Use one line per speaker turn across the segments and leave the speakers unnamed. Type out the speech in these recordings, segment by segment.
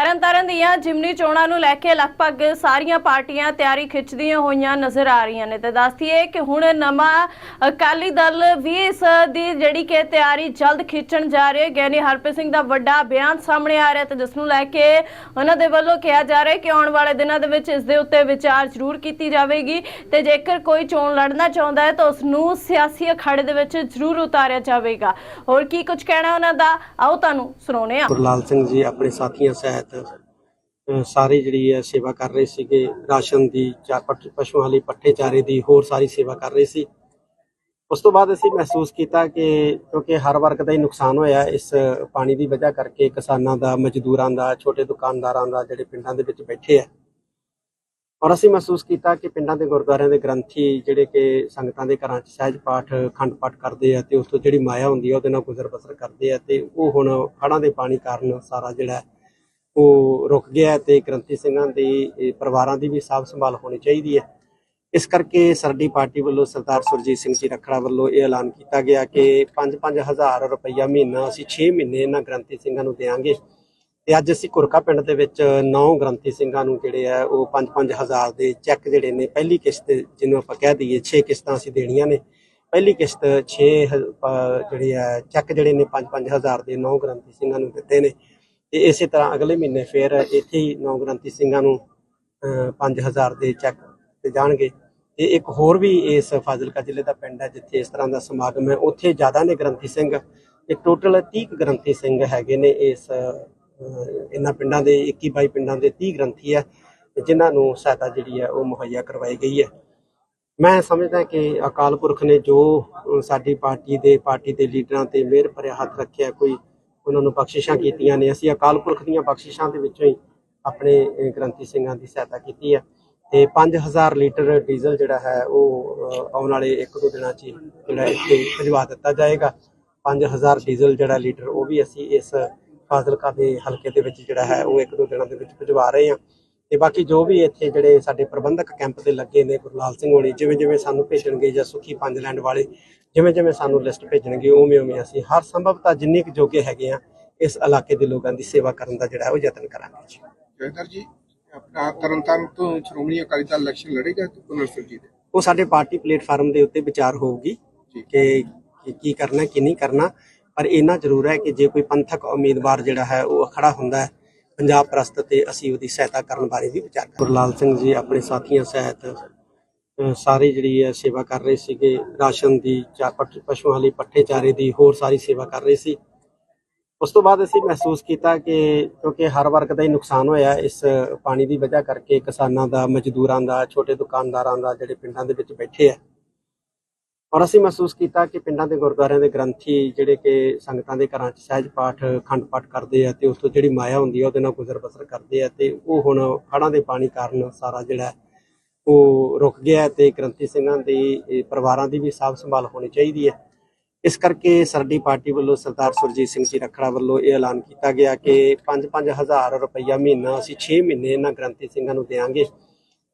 ਤਰਨਤਾਰਨ ਦੀਆਂ ਜਿਮਨੀ ਚੋਣਾਂ ਨੂੰ ਲੈ ਕੇ ਲਗਭਗ ਸਾਰੀਆਂ ਪਾਰਟੀਆਂ ਤਿਆਰੀ ਖਿੱਚਦੀਆਂ ਹੋਈਆਂ ਨਜ਼ਰ ਆ ਰਹੀਆਂ ਨੇ। ਤੇ ਦੱਸਦੀਏ ਕਿ ਹੁਣ ਨਵਾਂ ਅਕਾਲੀ ਦਲ ਵੀ ਇਸ ਦੀ ਜਿਹੜੀ ਕਿ ਤਿਆਰੀ ਜਲਦ ਖਿੱਚਣ ਜਾ ਰਹੇ ਗਿਆਨੀ ਹਰਪ੍ਰੀਤ ਸਿੰਘ ਦਾ ਵੱਡਾ ਬਿਆਨ ਸਾਹਮਣੇ ਆ ਰਿਹਾ ਤੇ ਜਿਸ ਨੂੰ ਲੈ ਕੇ ਉਹਨਾਂ ਦੇ ਵੱਲੋਂ ਕਿਹਾ ਜਾ ਰਿਹਾ ਕਿ ਆਉਣ ਵਾਲੇ ਦਿਨਾਂ ਦੇ ਵਿੱਚ ਇਸ ਦੇ ਉੱਤੇ ਵਿਚਾਰ ਜ਼ਰੂਰ ਕੀਤੀ ਜਾਵੇਗੀ ਤੇ ਜੇਕਰ ਕੋਈ ਚੋਣ ਲੜਨਾ ਚਾਹੁੰਦਾ ਹੈ ਤਾਂ ਉਸ ਨੂੰ ਸਿਆਸੀ ਅਖਾੜੇ ਦੇ ਵਿੱਚ ਜ਼ਰੂਰ ਉਤਾਰਿਆ ਜਾਵੇਗਾ। ਹੋਰ ਕੀ ਕੁਝ ਕਹਿਣਾ ਉਹਨਾਂ ਦਾ? ਆਓ ਤੁਹਾਨੂੰ ਸੁਣਾਉਣੇ ਆ
ਗੁਰਲਾਲ ਸਿੰਘ ਜੀ, ਆਪਣੇ ਸਾਥੀਆਂ ਸਹਿਤ ਅ, ਸਾਰੇ ਜਿਹੜੀ ਹੈ ਸੇਵਾ ਕਰ ਰਹੇ ਸੀਗੇ ਰਾਸ਼ਨ ਦੀ ਚਾਰ ਪਟ- ਪਸ਼ੂਆਂ ਲਈ ਪੱਠੇ ਚਾਰੇ ਦੀ ਹੋਰ ਸਾਰੀ ਸੇਵਾ ਕਰ ਰਹੇ ਸੀ। ਉਸ ਤੋਂ ਬਾਅਦ ਅਸੀਂ ਮਹਿਸੂਸ ਕੀਤਾ ਕਿ ਕਿਉਂਕਿ ਹਰ ਵਰਗ ਦਾ ਹੀ ਨੁਕਸਾਨ ਹੋਇਆ ਇਸ ਪਾਣੀ ਦੀ ਵਜ੍ਹਾ ਕਰਕੇ ਕਿਸਾਨਾਂ ਦਾ ਮਜ਼ਦੂਰਾਂ ਦਾ ਛੋਟੇ ਦੁਕਾਨਦਾਰਾਂ ਦਾ ਜਿਹੜੇ ਪਿੰਡਾਂ ਦੇ ਵਿੱਚ ਬੈਠੇ ਆ। ਔਰ ਅਸੀਂ ਮਹਿਸੂਸ ਕੀਤਾ ਕਿ ਪਿੰਡਾਂ ਦੇ ਗੁਰਦੁਆਰਿਆਂ ਦੇ ਗ੍ਰੰਥੀ ਜਿਹੜੇ ਕਿ ਸੰਗਤਾਂ ਦੇ ਘਰਾਂ 'ਚ ਸਹਿਜ ਪਾਠ ਖੰਡ ਪਾਠ ਕਰਦੇ ਆ ਤੇ ਉਸ ਤੋਂ ਜਿਹੜੀ ਮਾਇਆ ਹੁੰਦੀ ਆ ਉਹਦੇ ਨਾਲ ਗੁਜ਼ਰ ਬਸਰ ਕਰਦੇ ਆ ਤੇ ਉਹ ਹੁਣ ਹੜ੍ਹਾਂ ਦੇ ਪਾਣੀ ਕਾਰਨ ਸਾਰਾ ਜਿਹੜਾ ਉਹ ਰੁਕ ਗਿਆ ਹੈ ਤੇ ਗ੍ਰੰਥੀ ਸਿੰਘਾਂ ਦੀ ਪਰਿਵਾਰਾਂ ਦੀ ਵੀ ਸਾਂਭ ਸੰਭਾਲ ਹੋਣੀ ਚਾਹੀਦੀ ਹੈ। ਇਸ ਕਰਕੇ ਸਾਡੀ ਪਾਰਟੀ ਵੱਲੋਂ ਸਰਦਾਰ ਸੁਰਜੀਤ ਸਿੰਘ ਜੀ ਰੱਖੜਾ ਵੱਲੋਂ ਇਹ ਐਲਾਨ ਕੀਤਾ ਗਿਆ ਕਿ 5-5000 ਰੁਪਈਆ ਮਹੀਨਾ ਅਸੀਂ 6 ਮਹੀਨੇ ਇਹਨਾਂ ਗ੍ਰੰਥੀ ਸਿੰਘਾਂ ਨੂੰ ਦੇਵਾਂਗੇ। ਤੇ ਅੱਜ ਅਸੀਂ ਕੁਰਕਾ ਪਿੰਡ ਦੇ ਵਿੱਚ 9 ਗ੍ਰੰਥੀ ਸਿੰਘਾਂ ਨੂੰ ਜਿਹੜੇ ਆ, ਉਹ 5-5000 ਦੇ ਚੈੱਕ ਜਿਹੜੇ ਨੇ, ਪਹਿਲੀ ਕਿਸ਼ਤ ਜਿਹਨੂੰ ਆਪਾਂ ਕਹਿ ਦਈਏ 6 ਕਿਸ਼ਤਾਂ ਅਸੀਂ ਦੇਣੀਆਂ ਨੇ। ਪਹਿਲੀ ਕਿਸ਼ਤ 6 ਜਿਹੜੇ ਆ, ਚੈੱਕ ਜਿਹੜੇ ਨੇ 5-5000 ਦੇ 9 ਗ੍ਰੰਥੀ ਸਿੰਘਾਂ ਨੂੰ ਦਿੱਤੇ ਨੇ। ਤੇ ਇਸੇ ਤਰ੍ਹਾਂ ਅਗਲੇ ਮਹੀਨੇ ਫਿਰ ਇੱਥੇ ਹੀ ਨੌ ਗ੍ਰੰਥੀ ਸਿੰਘਾਂ ਨੂੰ ਅਹ, 5000 ਦੇ ਚੈੱਕ ਤੇ ਜਾਣਗੇ। ਤੇ ਇੱਕ ਹੋਰ ਵੀ ਇਸ ਫਾਜ਼ਿਲਕਾ ਜ਼ਿਲ੍ਹੇ ਦਾ ਪਿੰਡ ਹੈ ਜਿੱਥੇ ਇਸ ਤਰ੍ਹਾਂ ਦਾ ਸਮਾਗਮ ਹੈ। ਉੱਥੇ ਜ਼ਿਆਦਾ ਨੇ ਗ੍ਰੰਥੀ ਸਿੰਘ। ਤੇ ਟੋਟਲ 30 ਗ੍ਰੰਥੀ ਸਿੰਘ ਹੈਗੇ ਨੇ ਇਸ ਇਹਨਾਂ ਪਿੰਡਾਂ ਦੇ 21 22 ਪਿੰਡਾਂ ਦੇ 30 ਗ੍ਰੰਥੀ ਹੈ ਤੇ ਜਿਨ੍ਹਾਂ ਨੂੰ ਸਹਾਇਤਾ ਜਿਹੜੀ ਹੈ ਉਹ ਮੁਹੱਈਆ ਕਰਵਾਈ ਗਈ ਹੈ। ਮੈਂ ਸਮਝਦਾ ਕਿ ਅਕਾਲ ਪੁਰਖ ਨੇ ਜੋ ਸਾਡੀ ਪਾਰਟੀ ਦੇ ਪਾਰਟੀ ਦੇ ਲੀਡਰਾਂ ਤੇ ਮਿਹਰ ਭਰਿਆ ਹੱਥ ਰੱਖਿਆ ਕੋਈ ਉਹਨਾਂ ਨੂੰ ਬਖਸ਼ਿਸ਼ਾਂ ਕੀਤੀਆਂ ਨੇ। ਅਸੀਂ ਅਕਾਲ ਪੁਰਖ ਦੀਆਂ ਬਖਸ਼ਿਸ਼ਾਂ ਦੇ ਵਿੱਚੋਂ ਹੀ ਆਪਣੇ ਗ੍ਰੰਥੀ ਸਿੰਘਾਂ ਦੀ ਸਹਾਇਤਾ ਕੀਤੀ ਹੈ। ਤੇ 5000 ਲੀਟਰ ਡੀਜ਼ਲ ਜਿਹੜਾ ਹੈ, ਉਹ ਆਉਣ ਵਾਲੇ ਇੱਕ ਦੋ ਦਿਨਾਂ 'ਚ ਹੀ ਜਿਹੜਾ ਇੱਥੇ ਭਿਜਵਾ ਦਿੱਤਾ ਜਾਏਗਾ। 5000 ਡੀਜ਼ਲ ਜਿਹੜਾ ਲੀਟਰ, ਉਹ ਵੀ ਅਸੀਂ ਇਸ ਫਾਜ਼ਿਲਕਾ ਦੇ ਹਲਕੇ ਦੇ ਵਿੱਚ ਜਿਹੜਾ ਹੈ, ਉਹ ਇੱਕ ਦੋ ਦਿਨਾਂ ਦੇ ਵਿੱਚ ਭਿਜਵਾ ਰਹੇ ਹਾਂ। ਤੇ ਬਾਕੀ ਜੋ ਵੀ ਇੱਥੇ ਜਿਹੜੇ ਸਾਡੇ ਪ੍ਰਬੰਧਕ ਕੈਂਪ ਤੇ ਲੱਗੇ ਨੇ ਗੁਰਲਾਲ ਸਿੰਘ ਹੋਣੀ ਜਿਵੇਂ ਜਿਵੇਂ ਸਾਨੂੰ ਭੇਜਣਗੇ ਜਾਂ ਸੁਖੀ ਪੰਜ ਲੈਂਡ ਵਾਲੇ ਜਿਵੇਂ ਜਿਵੇਂ ਸਾਨੂੰ ਲਿਸਟ ਭੇਜਣਗੇ ਉਵੇਂ ਉਵੇਂ ਅਸੀਂ ਹਰ ਸੰਭਵਤਾ ਜਿੰਨੀ ਕੁ ਜੋਗੇ ਹੈਗੇ ਆ ਇਸ ਇਲਾਕੇ ਦੇ ਲੋਕਾਂ ਦੀ ਸੇਵਾ ਕਰਨ ਦਾ ਜਿਹੜਾ ਉਹ ਯਤਨ ਕਰਾਂਗੇ ਜੀ
ਜੈਦਰ ਜੀ ਆਪਣਾ ਤਰਨਤਾਰਨ ਤੋਂ ਸ਼੍ਰੋਮਣੀ ਅਕਾਲੀ ਦਲ ਇਲੈਕਸ਼ਨ ਲੜੇਗਾ ਤੇ ਪੁਨਰ ਸੁਰਜੀਤ
ਉਹ ਸਾਡੇ ਪਾਰਟੀ ਪਲੇਟਫਾਰਮ ਦੇ ਉੱਤੇ ਵਿਚਾਰ ਹੋਊਗੀ
ਜੀ।
ਕਿ ਕਿ ਕਰਨਾ ਕੀ ਨਹੀਂ ਕਰਨਾ ਪਰ ਇੰਨਾ ਜ਼ਰੂਰ ਹੈ ਕਿ ਜੇ ਕੋਈ ਪੰਥਕ ਉਮੀਦਵਾਰ ਜਿਹੜਾ ਹੈ ਉਹ ਖੜਾ ਹੁੰਦਾ ਹੈ ਪੰਜਾਬ ਪ੍ਰਸਤ ਤੇ ਅਸੀਂ ਉਹਦੀ ਸਹਾਇਤਾ ਕਰਨ ਬਾਰੇ ਵੀ ਵਿਚਾਰ ਕਰਾਂਗੇ। ਗੁਰਲਾਲ ਸਿੰਘ ਜੀ ਆਪਣੇ ਸਾਥੀਆਂ ਸਹਿਤ ਅ, ਸਾਰੇ ਜਿਹੜੀ ਹੈ ਸੇਵਾ ਕਰ ਰਹੇ ਸੀਗੇ ਰਾਸ਼ਨ ਦੀ ਚਾਰ ਪਟ- ਪਸ਼ੂਆਂ ਲਈ ਪੱਠੇ ਚਾਰੇ ਦੀ ਹੋਰ ਸਾਰੀ ਸੇਵਾ ਕਰ ਰਹੇ ਸੀ। ਉਸ ਤੋਂ ਬਾਅਦ ਅਸੀਂ ਮਹਿਸੂਸ ਕੀਤਾ ਕਿ ਕਿਉਂਕਿ ਹਰ ਵਰਗ ਦਾ ਹੀ ਨੁਕਸਾਨ ਹੋਇਆ ਇਸ ਪਾਣੀ ਦੀ ਵਜ੍ਹਾ ਕਰਕੇ ਕਿਸਾਨਾਂ ਦਾ ਮਜ਼ਦੂਰਾਂ ਦਾ ਛੋਟੇ ਦੁਕਾਨਦਾਰਾਂ ਦਾ ਜਿਹੜੇ ਪਿੰਡਾਂ ਦੇ ਵਿੱਚ ਬੈਠੇ ਆ ਔਰ ਅਸੀਂ ਮਹਿਸੂਸ ਕੀਤਾ ਕਿ ਪਿੰਡਾਂ ਦੇ ਗੁਰਦੁਆਰਿਆਂ ਦੇ ਗ੍ਰੰਥੀ ਜਿਹੜੇ ਕਿ ਸੰਗਤਾਂ ਦੇ ਘਰਾਂ 'ਚ ਸਹਿਜ ਪਾਠ ਖੰਡ ਪਾਠ ਕਰਦੇ ਆ ਤੇ ਉਸ ਤੋਂ ਜਿਹੜੀ ਮਾਇਆ ਹੁੰਦੀ ਆ ਉਹਦੇ ਨਾਲ ਗੁਜ਼ਰ ਬਸਰ ਕਰਦੇ ਆ ਤੇ ਉਹ ਹੁਣ ਹੜ੍ਹਾਂ ਦੇ ਪਾਣੀ ਕਾਰਨ ਸਾਰਾ ਜਿਹੜਾ ਉਹ ਰੁਕ ਗਿਆ ਹੈ ਤੇ ਗ੍ਰੰਥੀ ਸਿੰਘਾਂ ਦੀ ਪਰਿਵਾਰਾਂ ਦੀ ਵੀ ਸਾਂਭ ਸੰਭਾਲ ਹੋਣੀ ਚਾਹੀਦੀ ਹੈ। ਇਸ ਕਰਕੇ ਸਾਡੀ ਪਾਰਟੀ ਵੱਲੋਂ ਸਰਦਾਰ ਸੁਰਜੀਤ ਸਿੰਘ ਜੀ ਰੱਖੜਾ ਵੱਲੋਂ ਇਹ ਐਲਾਨ ਕੀਤਾ ਗਿਆ ਕਿ 5-5000 ਰੁਪਈਆ ਮਹੀਨਾ ਅਸੀਂ 6 ਮਹੀਨੇ ਇਹਨਾਂ ਗ੍ਰੰਥੀ ਸਿੰਘਾਂ ਨੂੰ ਦੇਵਾਂਗੇ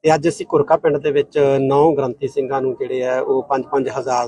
ਤੇ ਅੱਜ ਅਸੀਂ ਕੁਰਕਾ ਪਿੰਡ ਦੇ ਵਿੱਚ ਨੌ ਗ੍ਰੰਥੀ ਸਿੰਘਾਂ ਨੂੰ ਜਿਹੜੇ ਆ, ਉਹ 5-5000